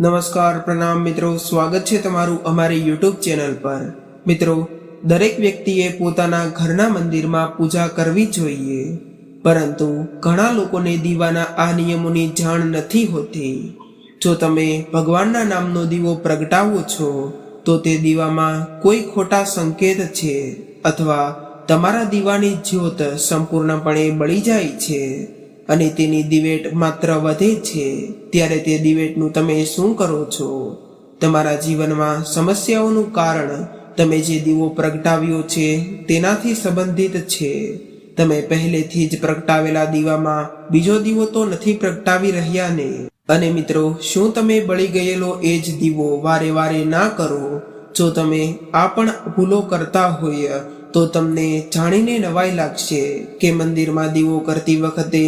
નમસ્કાર, પ્રણામ મિત્રો. સ્વાગત છે તમારું અમારી યુટ્યુબ ચેનલ પર. મિત્રો, દરેક વ્યક્તિએ પોતાના ઘરના મંદિરમાં પૂજા કરવી જોઈએ. પરંતુ ઘણા લોકોને દીવાના આ નિયમોની જાણ નથી હોતી. જો તમે ભગવાનના નામનો દીવો પ્રગટાવો છો, તો તે દીવામાં કોઈ ખોટા સંકેત છે અથવા તમારા દીવાની જ્યોત સંપૂર્ણપણે બળી જાય છે. અને તેની દિવેટ માત્ર વધે છે, ત્યારે તે દિવેટનું તમે શું કરો છો? તમારા જીવનમાં સમસ્યાઓનું કારણ તમે જે દીવો પ્રગટાવ્યો છે તેનાથી સંબંધિત છે. તમે પહેલેથી જ પ્રગટાવેલા દીવામાં બીજો દીવો તો નથી પ્રગટાવી રહ્યા ને અને મિત્રો, શું તમે બળી ગયેલો એ જ દીવો વારે વારે ના કરો? જો તમે આ પણ ભૂલો કરતા હોય તો તમને જાણીને નવાઈ લાગશે કે મંદિરમાં દીવો કરતી વખતે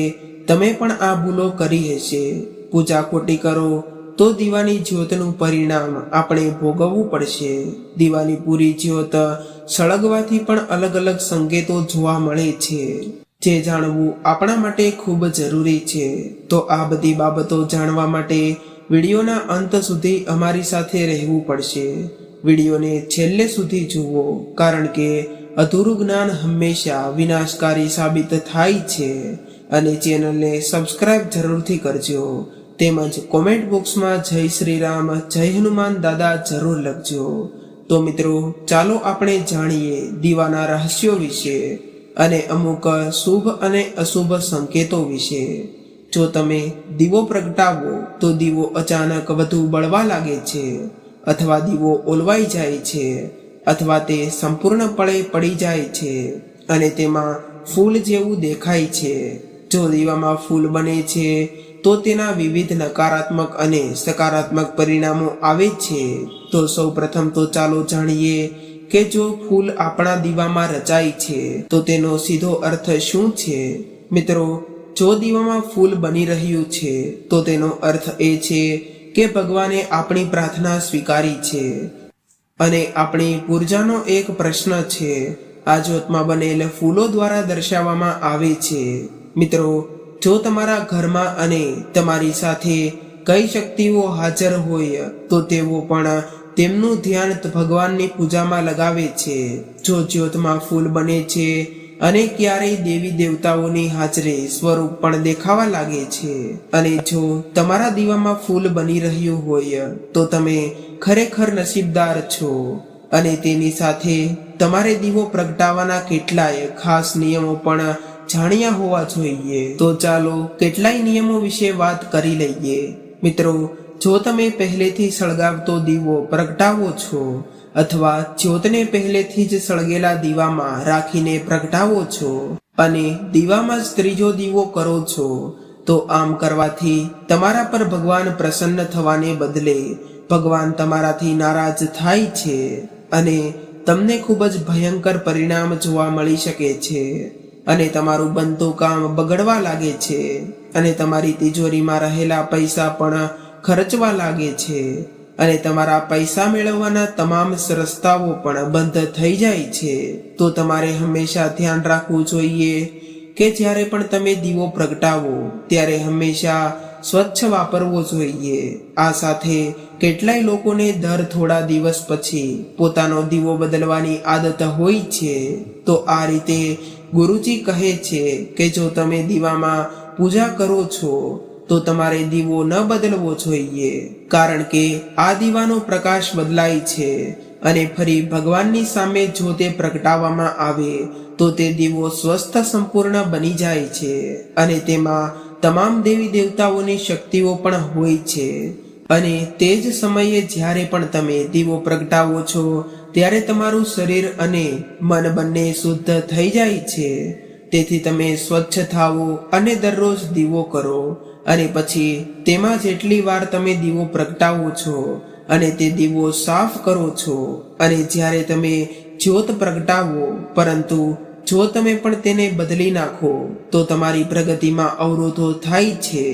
તમે પણ આ ભૂલો કરી હશે. પૂજા ખોટી કરો તો દીવાની જ્યોતનું પરિણામ આપણે ભોગવવું પડશે. દીવાની પૂરી જ્યોત સળગવાથી પણ અલગ અલગ સંકેતો જોવા મળે છે. જે જાણવું આપણા માટે ખૂબ જરૂરી છે. તો આ બધી બાબતો જાણવા માટે વિડીયોના અંત સુધી અમારી સાથે રહેવું પડશે. વિડીયોને છેલ્લે સુધી જુઓ, કારણ કે અધૂરું જ્ઞાન હંમેશા વિનાશકારી સાબિત થાય છે અને ચેનલને સબસ્ક્રાઇબ જરૂરથી કરજો. તેમજ કોમેન્ટ બોક્સમાં જય શ્રી રામ જય હનુમાન દાદા જરૂર લખજો. તો મિત્રો, ચાલો આપણે જાણીએ દીવાના રહસ્યો વિશે અને અમુક શુભ અને અશુભ સંકેતો વિશે. જો તમે દીવો પ્રગટાવો, તો દીવો અચાનક વધુ બળવા લાગે છે અથવા દીવો ઓલવાઈ જાય છે. અથવા તે સંપૂર્ણપણે પડી જાય છે અને તેમાં ફૂલ જેવું દેખાય છે. જો દીવામાં ફૂલ બને છે, તો તેના વિવિધ નકારાત્મક અને સકારાત્મક પરિણામો આવે છે. તો સૌ પ્રથમ તો ચાલો જાણીએ કે જો ફૂલ આપણા દીવામાં રચાય છે, તો તેનો સીધો અર્થ શું છે? મિત્રો, જો દીવામાં ફૂલ બની રહ્યું છે, તો તેનો અર્થ એ છે કે ભગવાને આપણી પ્રાર્થના સ્વીકારી છે. અને આપણી પૂર્જાનો એક પ્રશ્ન છે. આ જ્યોતમાં બનેલ ફૂલો દ્વારા દર્શાવવામાં આવે છે. મિત્રો, જો તમારા ઘરમાં અને તમારી સાથે કઈ શક્તિઓ હાજર હોય, તો તેઓ પણ તેમનું ધ્યાન ભગવાનની પૂજામાં લગાવે છે. જો જ્યોતમાં ફૂલ બને છે અને ક્યારેય દેવી દેવતાઓની હાજરી સ્વરૂપ પણ દેખાવા લાગે છે. અને જો તમારા દીવામાં ફૂલ બની રહ્યું હોય, તો તમે ખરેખર નસીબદાર છો. અને તેની સાથે તમારે દીવો પ્રગટાવવાના કેટલાય ખાસ નિયમો પણ જાણ્યા હોવા જોઈએ. તો ચાલો કેટલાય નિયમો વિશે વાત કરી લઈએ. મિત્રો, જો તમે પહેલેથી સળગાવતો દીવો પ્રગટાવો છો અથવા જ્યોતને પહેલેથી જ સળગેલા દીવામાં રાખીને પ્રગટાવો છો અને દીવામાં જ ત્રીજો દીવો કરો છો, તો આમ કરવાથી તમારા પર ભગવાન પ્રસન્ન થવાને બદલે ભગવાન તમારાથી નારાજ થાય છે અને તમને ખૂબ જ ભયંકર પરિણામ જોવા મળી શકે છે અને તમારું બનતું કામ બગડવા લાગે છે અને તમારી તિજોરીમાં રહેલા પૈસા પણ ખર્ચવા લાગે છે. અને તમારા પૈસા મેળવવાના તમામ રસ્તાઓ પણ બંધ થઈ જાય છે. તો તમારે હંમેશા ધ્યાન રાખવું જોઈએ કે જ્યારે પણ તમે દીવો પ્રગટાવો, ત્યારે હંમેશા સ્વચ્છ વાપરવો જોઈએ. આ સાથે કેટલાય લોકોને દર થોડા દિવસ પછી પોતાનો દીવો બદલવાની આદત હોય છે. તો આ રીતે ગુરુજી કહે છે કે જો તમે દીવામાં પૂજા કરો છો તો તમારે દીવો ન બદલવો જોઈએ, કારણ કે આ દીવાનો પ્રકાશ બદલાય છે અને ફરી ભગવાનની સામે જો તે પ્રગટાવવામાં આવે, તો તે દીવો સ્વસ્થ સંપૂર્ણ બની જાય છે અને તેમાં તમામ દેવી દેવતાઓની શક્તિઓ પણ હોય છે. અને તે જ સમયે જ્યારે પણ તમે દીવો પ્રગટાવો છો, ત્યારે તમારું શરીર અને મન બંને શુદ્ધ થઈ જાય છે. તેથી તમે સ્વચ્છ થાવો અને દરરોજ દીવો કરો. અને પછી તેમાં જેટલી વાર તમે દીવો પ્રગટાવો છો અને તે દીવો સાફ કરો છો અને જ્યારે તમે જ્યોત પ્રગટાવો, પરંતુ જો તમે પણ તેને બદલી નાખો, તો તમારી પ્રગતિમાં અવરોધો થાય છે.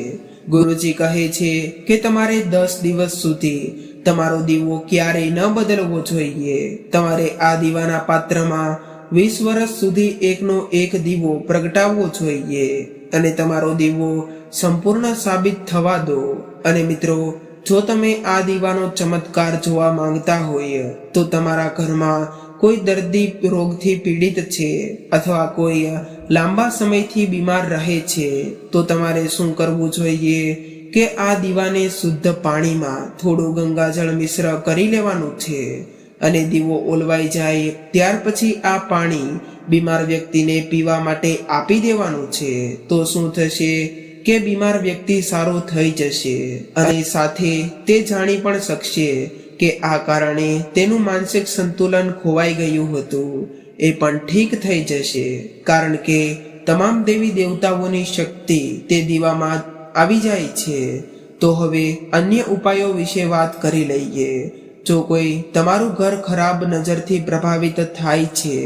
ગુરુજી કહે છે કે તમારે દસ દિવસ સુધી તમારો દીવો ક્યારેય ન બદલવો જોઈએ. તમારે આ દીવાના પાત્રમાં વીસ વર્ષ સુધી એકનો એક દીવો પ્રગટાવવો જોઈએ. અને તમારો દીવો સંપૂર્ણ સાબિત થવા દો. અને મિત્રો, જો તમે આ દીવાનો ચમત્કાર જોવા માંગતા હોય, તો તમારા ઘરમાં કોઈ દર્દી રોગથી પીડિત છે અથવા કોઈ લાંબા સમયથી બીમાર રહે છે, તો તમારે શું કરવું જોઈએ કે આ દીવાને શુદ્ધ પાણીમાં થોડું ગંગાજળ મિશ્ર કરી લેવાનું છે? અને દીવો ઓલવાઈ જાય. ત્યાર પછી આ પાણી બીમાર વ્યક્તિને પીવા માટે આપી દેવાનું છે. તો શું થશે? કે બીમાર વ્યક્તિ સારો થઈ જશે. અને સાથે તે જાણી પણ શકશે કે આ કારણે તેનું માનસિક સંતુલન ખોવાઈ ગયું હતું. એ પણ ઠીક થઈ જશે. કારણ કે તમામ દેવી દેવતાઓની શક્તિ તે દીવામાં આવી જાય છે. તો હવે અન્ય ઉપાયો વિશે વાત કરી લઈએ. જો કોઈ તમારું ઘર ખરાબ નજરથી પ્રભાવિત થાય છે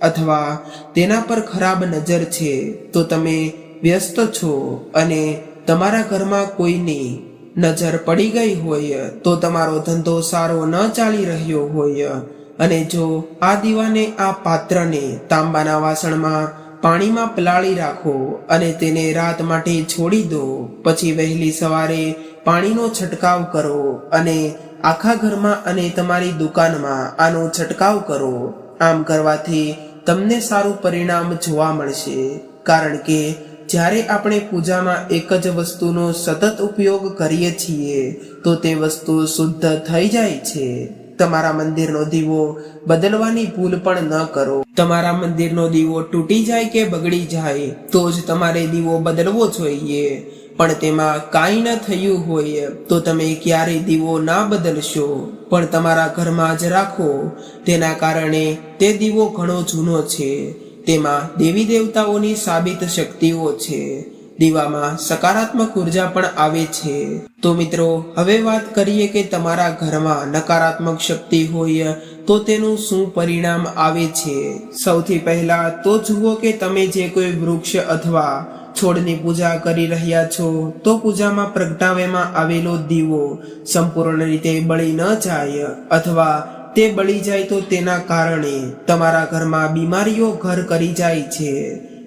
અથવા તેના પર ખરાબ નજર છે, તો તમે વ્યસ્ત છો અને તમારા ઘરમાં કોઈની નજર પડી ગઈ હોય, તો તમારો ધંધો સારો ન ચાલી રહ્યો હોય. અને જો આ દીવાને આ પાત્રને તાંબાના વાસણમાં પાણીમાં પલાળી રાખો અને તેને રાત માટે છોડી દો, પછી વહેલી સવારે પાણીનો છંટકાવ કરો અને આખા ઘરમાં અને તમારી દુકાનમાં આનો છંટકાવ કરો. આમ કરવાથી તમને સારું પરિણામ જોવા મળશે. કારણ કે જ્યારે આપણે પૂજામાં એક જ વસ્તુનો સતત ઉપયોગ કરીએ છીએ, તો તે વસ્તુ શુદ્ધ થઈ જાય છે. તમારા મંદિરનો દીવો બદલવાની ભૂલ પણ ન કરો. તમારા મંદિરનો દીવો તૂટી જાય કે બગડી જાય, તો જ તમારે દીવો બદલવો જોઈએ. પણ તેમાં કાંઈ ન થયું હોય તો તમે ક્યારેય દીવો ના બદલશો. પણ તમારા ઘરમાં જ રાખો, તેના કારણે તે દીવો ઘણો જૂનો છે. તેમાં દેવી દેવતાઓની સાબિત શક્તિઓ છે. દીવામાં સકારાત્મક ઊર્જા પણ આવે છે. તો મિત્રો, હવે વાત કરીએ કે તમારા ઘરમાં નકારાત્મક શક્તિ હોય તો તેનું શું પરિણામ આવે છે? સૌથી પહેલા તો જુઓ કે તમે જે કોઈ વૃક્ષ અથવા છોડની પૂજા કરી રહ્યા છો, તો પૂજામાં પ્રગટાવવામાં આવેલો દીવો સંપૂર્ણ રીતે બળી ન જાય અથવા તે બળી જાય તો તેના કારણે તમારા ઘરમાં બીમારીઓ ઘર કરી જાય છે.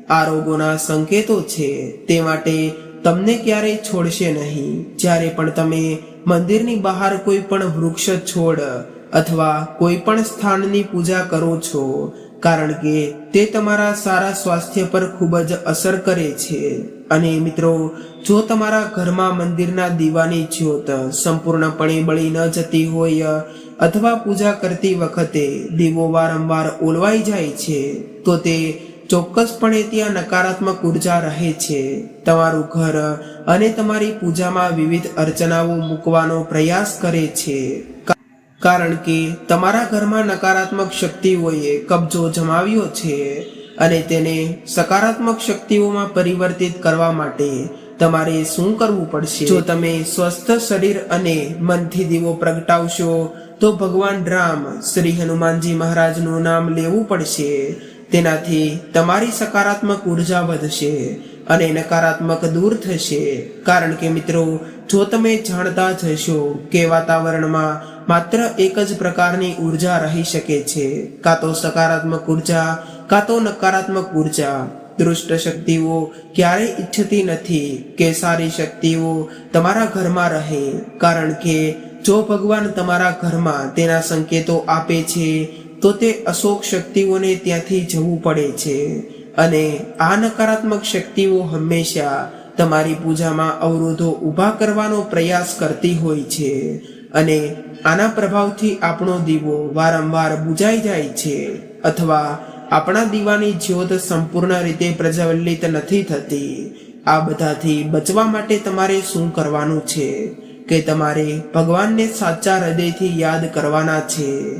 આ રોગોના સંકેતો છે. તે માટે તમને ક્યારેય છોડશે નહીં. જ્યારે પણ તમે મંદિરની બહાર કોઈ પણ વૃક્ષ છોડ અથવા કોઈ પણ સ્થાનની પૂજા કરો છો કારણ કે તે તમારા સારા સ્વાસ્થ્ય પર ખૂબ જ અસર કરે છે. અને મિત્રો, જો તમારા ઘરમાં મંદિરના દીવાની જ્યોત સંપૂર્ણપણે બળી ન જતી હોય અથવા પૂજા કરતી વખતે દીવો વારંવાર ઓલવાઈ જાય છે, તો તે ચોક્કસપણે ત્યાં નકારાત્મક ઊર્જા રહે છે. તમારું ઘર અને તમારી પૂજામાં વિવિધ અર્ચનાઓ મૂકવાનો પ્રયાસ કરે છે. કારણ કે તમારા ઘરમાં નકારાત્મક શક્તિઓએ કબજો જમાવ્યો છે અને તેને સકારાત્મક શક્તિઓમાં પરિવર્તિત કરવા માટે તમારે શું કરવું પડશે? જો તમે સ્વસ્થ શરીર અને મનથી દીવો પ્રગટાવશો, તો ભગવાન રામ શ્રી હનુમાનજી મહારાજનું નામ લેવું પડશે. તેનાથી તમારી સકારાત્મક ઊર્જા વધશે અને નકારાત્મક દૂર થશે. કારણ કે મિત્રો, જો તમે જાણતા જ હશો કે વાતાવરણમાં માત્ર એક જ પ્રકારની ઊર્જા રહી શકે છે. કાં તો સકારાત્મક ઊર્જા, કાં તો નકારાત્મક ઊર્જા. દુષ્ટ શક્તિઓ ક્યારેય ઈચ્છતી નથી કે સારી શક્તિઓ તમારા ઘરમાં રહે. કારણ કે જો ભગવાન તમારા ઘરમાં તેના સંકેતો આપે છે, તો તે અશોક શક્તિઓને ત્યાંથી જવું પડે છે. અને આ નકારાત્મક શક્તિઓ હંમેશા તમારી પૂજામાં અવરોધો ઊભા કરવાનો પ્રયાસ કરતી હોય છે. અને આના પ્રભાવથી આપણો દીવો વારંવાર બુજાઈ જાય છે અથવા આપણા દીવાની જ્યોત સંપૂર્ણ રીતે પ્રજ્વલિત નથી થતી. આ બધાથી બચવા માટે તમારે શું કરવાનું છે? કે તમારે ભગવાનને સાચા હૃદયથી યાદ કરવાના છે.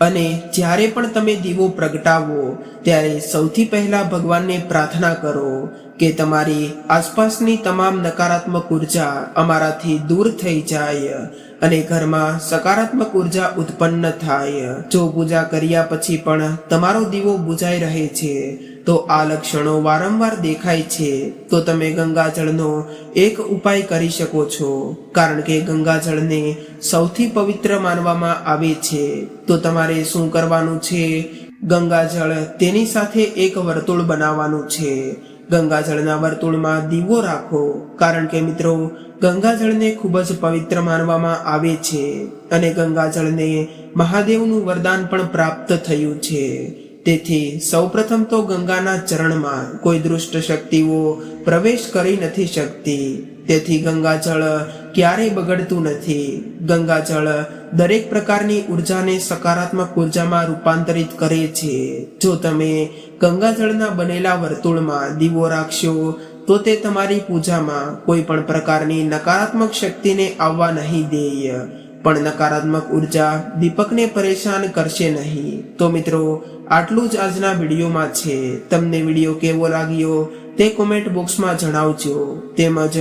અને જ્યારે પણ તમે દીવો પ્રગટાવો, ત્યારે સૌથી પહેલા ભગવાનને પ્રાર્થના કરો કે તમારી આસપાસની તમામ નકારાત્મક ઊર્જા અમારાથી દૂર થઈ જાય અને ઘરમાં સકારાત્મક ઊર્જા ઉત્પન્ન થાય. જો પૂજા કર્યા પછી પણ તમારો દીવો બુજાઈ રહે છે, તો આ લક્ષણો વારંવાર દેખાય છે, તો તમે ગંગાજળનો એક ઉપાય કરી શકો છો. કારણ કે ગંગાજળને સૌથી પવિત્ર માનવામાં આવે છે. તો તમારે શું કરવાનું છે? ગંગાજળ તેની સાથે એક વર્તુળ બનાવવાનું છે. ગંગાજળના વર્તુળમાં દીવો રાખો, કારણ કે મિત્રો, ગંગાજળને ખૂબ જ પવિત્ર માનવામાં આવે છે અને ગંગાજળને મહાદેવનું વરદાન પણ પ્રાપ્ત થયું છે. તેથી સૌપ્રથમ તો ગંગાના ચરણમાં કોઈ દુષ્ટ શક્તિઓ પ્રવેશ કરી નથી શકતી. તેથી ગંગાજળ ક્યારેય બગડતું નથી. ગંગાજળ દરેક પ્રકારની ઉર્જાને સકારાત્મક ઉર્જામાં રૂપાંતરિત કરે છે. જો તમે ગંગાજળના બનેલા વર્તુળમાં દીવો રાખશો, તો તે તમારી પૂજામાં કોઈ પણ પ્રકારની નકારાત્મક શક્તિને આવવા નહીં દે પણ નકારાત્મક ઊર્જા દીપકને પરેશાન કરશે નહીં. તો મિત્રો, આટલું જ આજના વિડીયોમાં છે. તમને વીડિયો કેવો લાગ્યો તે કોમેન્ટ બોક્સમાં જણાવજો. તેમજ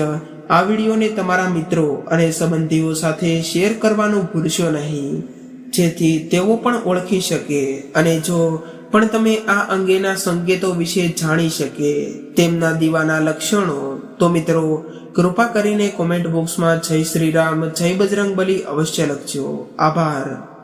આ વિડીયોને તમારા મિત્રો અને સંબંધીઓ સાથે શેર કરવાનું ભૂલશો નહીં. જેથી તેઓ પણ ઓળખી શકે અને જો પણ તમે આ અંગેના સંકેતો વિશે જાણી શકે તેમના દીવાના લક્ષણો, તો મિત્રો, કૃપા કરીને કોમેન્ટ બોક્સમાં જય શ્રી રામ, જય બજરંગ બલી અવશ્ય લખજો. આભાર.